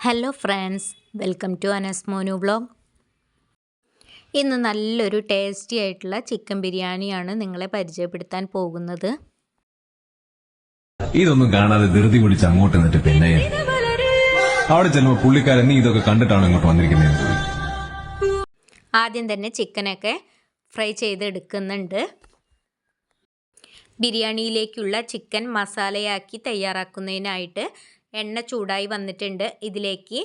Hello friends welcome to Anas Monu blog ഇന്ന് നല്ലൊരു tasty ആയിട്ടുള്ള ചിക്കൻ ബിരിയാണിയാണ് നിങ്ങളെ പരിചയപ്പെടുത്താൻ പോകുന്നത്. ഇതൊന്നും കാണാതെ ധൃതി പിടിച്ച് അങ്ങോട്ട് നിന്നിട്ട് പിന്നെ അവിടെ ചെല്ലുമ്പോൾ പുള്ളിക്കാരൻ നീ ഇതൊക്കെ കണ്ടിട്ടാണ് ഇങ്ങോട്ട് വന്നിരിക്കുന്നത് ആദ്യം തന്നെ ചിക്കനൊക്കെ ഫ്രൈ ചെയ്തെടുക്കുന്നുണ്ട്. ബിരിയാണിയിലേക്കുള്ള ചിക്കൻ മസാലയാക്കി തയ്യാറാക്കുന്നതിനായിട്ട് എണ്ണ ചൂടായി വന്നിട്ടുണ്ട്. ഇതിലേക്ക്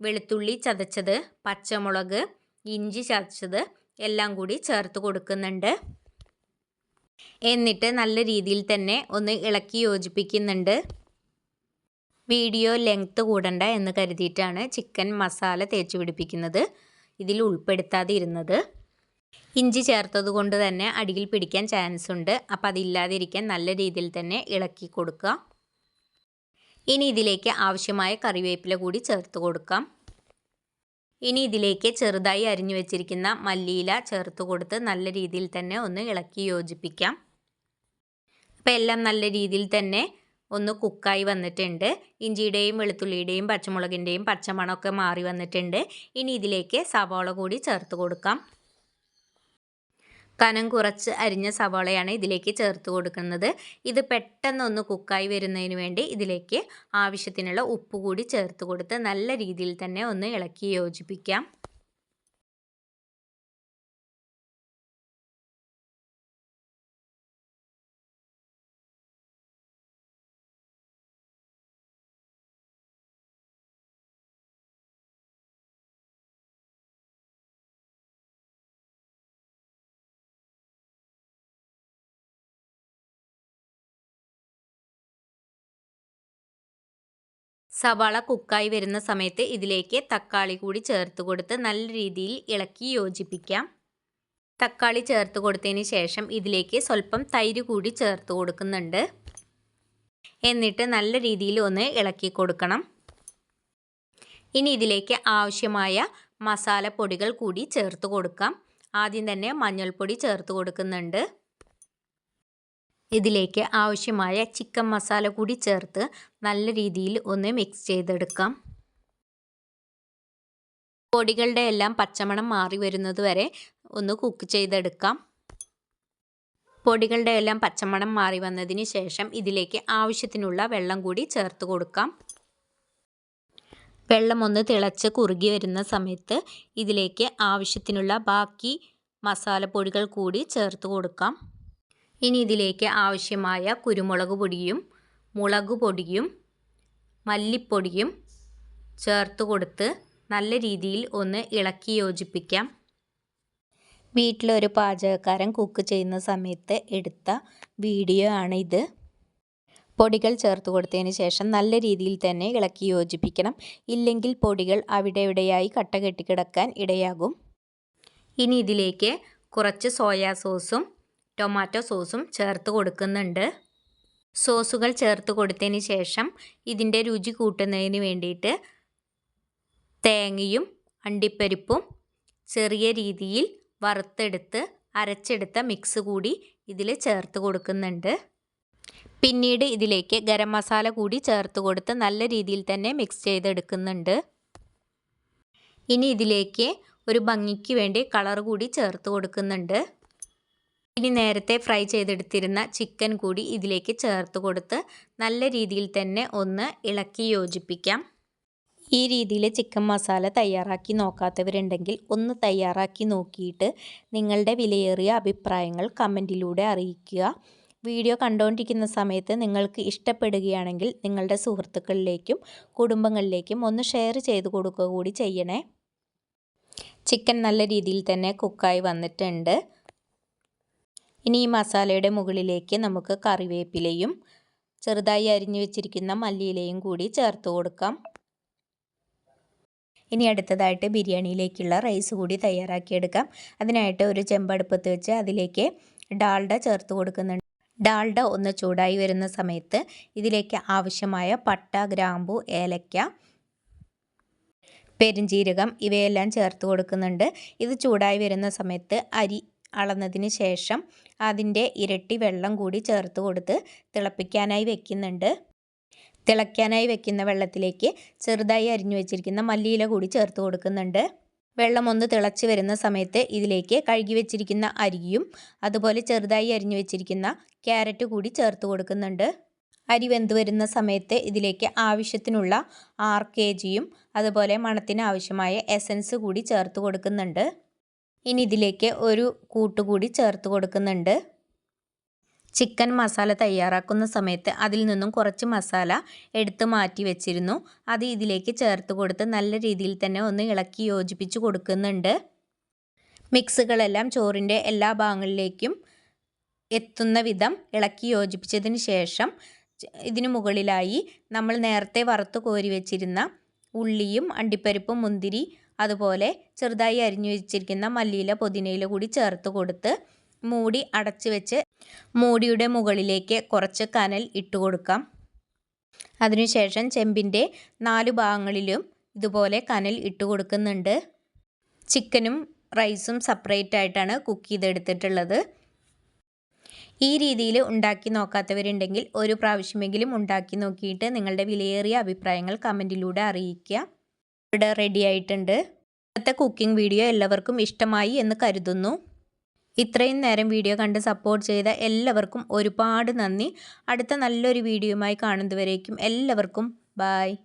വെളുത്തുള്ളി ചതച്ചത് പച്ചമുളക് ഇഞ്ചി ചതച്ചത് എല്ലാം കൂടി ചേർത്ത് കൊടുക്കുന്നുണ്ട്. എന്നിട്ട് നല്ല രീതിയിൽ തന്നെ ഒന്ന് ഇളക്കി യോജിപ്പിക്കുന്നുണ്ട്. വീഡിയോ ലെങ്ത്ത് കൂടണ്ട എന്ന് കരുതിയിട്ടാണ് ചിക്കൻ മസാല തേച്ച് പിടിപ്പിക്കുന്നത്. ഇതിൽ ഉൾപ്പെടുത്താതെ ഇരുന്നത്. ഇഞ്ചി ചേർത്തത് കൊണ്ട് തന്നെ അടിയിൽ പിടിക്കാൻ ചാൻസ് ഉണ്ട് അപ്പോൾ അതില്ലാതിരിക്കാൻ നല്ല രീതിയിൽ തന്നെ ഇളക്കി കൊടുക്കുക. ഇനി ഇതിലേക്ക് ആവശ്യമായ കറിവേപ്പില കൂടി ചേർത്ത് കൊടുക്കാം. ഇനി ഇതിലേക്ക് ചെറുതായി അരിഞ്ഞു വെച്ചിരിക്കുന്ന മല്ലിയില ചേർത്ത് കൊടുത്ത് നല്ല രീതിയിൽ തന്നെ ഒന്ന് ഇളക്കി യോജിപ്പിക്കാം. അപ്പോൾ എല്ലാം നല്ല രീതിയിൽ തന്നെ ഒന്ന് കുക്കായി വന്നിട്ടുണ്ട്. ഇഞ്ചിയുടെയും വെളുത്തുള്ളിയുടെയും പച്ചമുളകിന്റെയും പച്ചമണമൊക്കെ മാറി വന്നിട്ടുണ്ട്. ഇനി ഇതിലേക്ക് സവാള കൂടി ചേർത്ത് കൊടുക്കാം. കനം കുറച്ച് അരിഞ്ഞ സവാളയാണ് ഇതിലേക്ക് ചേർത്ത് കൊടുക്കുന്നത്. ഇത് പെട്ടെന്നൊന്ന് കുക്കായി വരുന്നതിന് വേണ്ടി ഇതിലേക്ക് ആവശ്യത്തിനുള്ള ഉപ്പ് കൂടി ചേർത്ത് കൊടുത്ത് നല്ല രീതിയിൽ തന്നെ ഒന്ന് ഇളക്കി യോജിപ്പിക്കാം. സവാള കുക്കായി വരുന്ന സമയത്ത് ഇതിലേക്ക് തക്കാളി കൂടി ചേർത്ത് കൊടുത്ത് നല്ല രീതിയിൽ ഇളക്കി യോജിപ്പിക്കാം. തക്കാളി ചേർത്ത് കൊടുത്തതിന് ശേഷം ഇതിലേക്ക് സ്വല്പം തൈര് കൂടി ചേർത്ത് കൊടുക്കുന്നുണ്ട്. എന്നിട്ട് നല്ല രീതിയിൽ ഒന്ന് ഇളക്കി കൊടുക്കണം. ഇനി ഇതിലേക്ക് ആവശ്യമായ മസാലപ്പൊടികൾ കൂടി ചേർത്ത് കൊടുക്കാം. ആദ്യം തന്നെ മഞ്ഞൾപ്പൊടി ചേർത്ത് കൊടുക്കുന്നുണ്ട്. ഇതിലേക്ക് ആവശ്യമായ ചിക്കൻ മസാല കൂടി ചേർത്ത് നല്ല രീതിയിൽ ഒന്ന് മിക്സ് ചെയ്തെടുക്കാം. പൊടികളുടെ എല്ലാം പച്ചമണം മാറി വരുന്നത് വരെ ഒന്ന് കുക്ക് ചെയ്തെടുക്കാം. പൊടികളുടെ എല്ലാം പച്ചമണം മാറി വന്നതിന് ശേഷം ഇതിലേക്ക് ആവശ്യത്തിനുള്ള വെള്ളം കൂടി ചേർത്ത് കൊടുക്കാം. വെള്ളം ഒന്ന് തിളച്ച് കുറുകി വരുന്ന സമയത്ത് ഇതിലേക്ക് ആവശ്യത്തിനുള്ള ബാക്കി മസാലപ്പൊടികൾ കൂടി ചേർത്ത് കൊടുക്കാം. ഇനി ഇതിലേക്ക് ആവശ്യമായ കുരുമുളക് പൊടിയും മുളക് പൊടിയും മല്ലിപ്പൊടിയും ചേർത്ത് കൊടുത്ത് നല്ല രീതിയിൽ ഒന്ന് ഇളക്കി യോജിപ്പിക്കാം. വീട്ടിലൊരു പാചകക്കാരൻ കുക്ക് ചെയ്യുന്ന സമയത്ത് എടുത്ത വീഡിയോ ആണ് ഇത് പൊടികൾ ചേർത്ത് കൊടുത്തതിന് ശേഷം നല്ല രീതിയിൽ തന്നെ ഇളക്കി യോജിപ്പിക്കണം. ഇല്ലെങ്കിൽ പൊടികൾ അവിടെ ഇവിടെയായി കട്ട കെട്ടിക്കിടക്കാൻ ഇടയാകും. ഇനി ഇതിലേക്ക് കുറച്ച് സോയാ സോസും ടൊമാറ്റോ സോസും ചേർത്ത് കൊടുക്കുന്നുണ്ട്. സോസുകൾ ചേർത്ത് കൊടുത്തതിന് ശേഷം ഇതിന്റെ രുചി കൂട്ടുന്നതിന് വേണ്ടിയിട്ട് തേങ്ങയും അണ്ടിപ്പരിപ്പും ചെറിയ രീതിയിൽ വറുത്തെടുത്ത് അരച്ചെടുത്ത മിക്സ് കൂടി ഇതിൽ ചേർത്ത് കൊടുക്കുന്നുണ്ട്. പിന്നീട് ഇതിലേക്ക് ഗരം മസാല കൂടി ചേർത്ത് കൊടുത്ത് നല്ല രീതിയിൽ തന്നെ മിക്സ് ചെയ്തെടുക്കുന്നുണ്ട്. ഇനി ഇതിലേക്ക് ഒരു ഭംഗിക്ക് വേണ്ടി കളർ കൂടി ചേർത്ത് കൊടുക്കുന്നുണ്ട്. ഇനി നേരത്തെ ഫ്രൈ ചെയ്തെടുത്തിരുന്ന ചിക്കൻ കൂടി ഇതിലേക്ക് ചേർത്ത് കൊടുത്ത് നല്ല രീതിയിൽ തന്നെ ഒന്ന് ഇളക്കി യോജിപ്പിക്കാം. ഈ രീതിയിൽ ചിക്കൻ മസാല തയ്യാറാക്കി നോക്കാത്തവരുണ്ടെങ്കിൽ ഒന്ന് തയ്യാറാക്കി നോക്കിയിട്ട് നിങ്ങളുടെ വിലയേറിയ അഭിപ്രായങ്ങൾ കമന്റിലൂടെ അറിയിക്കുക. വീഡിയോ കണ്ടുകൊണ്ടിരിക്കുന്ന സമയത്ത് നിങ്ങൾക്ക് ഇഷ്ടപ്പെടുകയാണെങ്കിൽ നിങ്ങളുടെ സുഹൃത്തുക്കളിലേക്കും കുടുംബങ്ങളിലേക്കും ഒന്ന് ഷെയർ ചെയ്ത് കൊടുക്കുക കൂടി ചെയ്യണേ. ചിക്കൻ നല്ല രീതിയിൽ തന്നെ കുക്കായി വന്നിട്ടുണ്ട്. ഇനി ഈ മസാലയുടെ മുകളിലേക്ക് നമുക്ക് കറിവേപ്പിലയും ചെറുതായി അരിഞ്ഞു വെച്ചിരിക്കുന്ന മല്ലിയിലയും കൂടി ചേർത്ത് കൊടുക്കാം. ഇനി അടുത്തതായിട്ട് ബിരിയാണിയിലേക്കുള്ള റൈസ് കൂടി തയ്യാറാക്കിയെടുക്കാം. അതിനായിട്ട് ഒരു ചെമ്പടുപ്പത്ത് വെച്ച് അതിലേക്ക് ഡാൾഡ ചേർത്ത് കൊടുക്കുന്നുണ്ട്. ഡാൾഡ ഒന്ന് ചൂടായി വരുന്ന സമയത്ത് ഇതിലേക്ക് ആവശ്യമായ പട്ട ഗ്രാമ്പു ഏലക്ക പെരുംജീരകം ഇവയെല്ലാം ചേർത്ത് കൊടുക്കുന്നുണ്ട്. ഇത് ചൂടായി വരുന്ന സമയത്ത് അരി അളന്നതിന് ശേഷം അതിന്റെ ഇരട്ടി വെള്ളം കൂടി ചേർത്ത് കൊടുത്ത് തിളപ്പിക്കാനായി വെക്കുന്നുണ്ട്. തിളയ്ക്കാനായി വെക്കുന്ന വെള്ളത്തിലേക്ക് ചെറുതായി അരിഞ്ഞു വെച്ചിരിക്കുന്ന മല്ലിയില കൂടി ചേർത്ത് കൊടുക്കുന്നുണ്ട്. വെള്ളം ഒന്ന് തിളച്ച് വരുന്ന സമയത്ത് ഇതിലേക്ക് കഴുകി വെച്ചിരിക്കുന്ന അരിയും അതുപോലെ ചെറുതായി അരിഞ്ഞു വെച്ചിരിക്കുന്ന ക്യാരറ്റ് കൂടി ചേർത്ത് കൊടുക്കുന്നുണ്ട്. അരി വെന്ത് വരുന്ന സമയത്ത് ഇതിലേക്ക് ആവശ്യത്തിനുള്ള ആർ കെ ജിയും അതുപോലെ മണത്തിന് ആവശ്യമായ എസൻസ് കൂടി ചേർത്ത് കൊടുക്കുന്നുണ്ട്. ഇനി ഇതിലേക്ക് ഒരു കൂട്ടുകൂടി ചേർത്ത് കൊടുക്കുന്നുണ്ട്. ചിക്കൻ മസാല തയ്യാറാക്കുന്ന സമയത്ത് അതിൽ നിന്നും കുറച്ച് മസാല എടുത്ത് മാറ്റി വെച്ചിരുന്നു. അത് ഇതിലേക്ക് ചേർത്ത് കൊടുത്ത് നല്ല രീതിയിൽ തന്നെ ഒന്ന് ഇളക്കി യോജിപ്പിച്ച് കൊടുക്കുന്നുണ്ട്. മിക്സുകളെല്ലാം ചോറിന്റെ എല്ലാ ഭാഗങ്ങളിലേക്കും എത്തുന്ന വിധം ഇളക്കി യോജിപ്പിച്ചതിന് ശേഷം ഇതിനു മുകളിലായി നമ്മൾ നേരത്തെ വറുത്ത് കോരി വെച്ചിരുന്ന ഉള്ളിയും അണ്ടിപ്പരിപ്പും മുന്തിരി അതുപോലെ ചെറുതായി അരിഞ്ഞു വെച്ചിരിക്കുന്ന മല്ലിയില പുതിനയില കൂടി ചേർത്ത് കൊടുത്ത് മൂടി അടച്ച് വെച്ച് മൂടിയുടെ മുകളിലേക്ക് കുറച്ച് കനൽ ഇട്ട് കൊടുക്കാം. അതിനുശേഷം ചെമ്പിന്റെ നാല് ഭാഗങ്ങളിലും ഇതുപോലെ കനൽ ഇട്ട് കൊടുക്കുന്നുണ്ട്. ചിക്കനും റൈസും സെപ്പറേറ്റ് ആയിട്ടാണ് കുക്ക് ചെയ്തെടുത്തിട്ടുള്ളത്. ഈ രീതിയിൽ ഉണ്ടാക്കി നോക്കാത്തവരുണ്ടെങ്കിൽ ഒരു പ്രാവശ്യമെങ്കിലും ഉണ്ടാക്കി നോക്കിയിട്ട് നിങ്ങളുടെ വിലയേറിയ അഭിപ്രായങ്ങൾ കമന്റിലൂടെ അറിയിക്കുക. ഇവിടെ റെഡി ആയിട്ടുണ്ട്. ഇന്നത്തെ കുക്കിംഗ് വീഡിയോ എല്ലാവർക്കും ഇഷ്ടമായി എന്ന് കരുതുന്നു. ഇത്രയും നേരം വീഡിയോ കണ്ട് സപ്പോർട്ട് ചെയ്ത എല്ലാവർക്കും ഒരുപാട് നന്ദി. അടുത്ത നല്ലൊരു വീഡിയോയുമായി കാണുന്നതുവരേക്കും എല്ലാവർക്കും ബായ്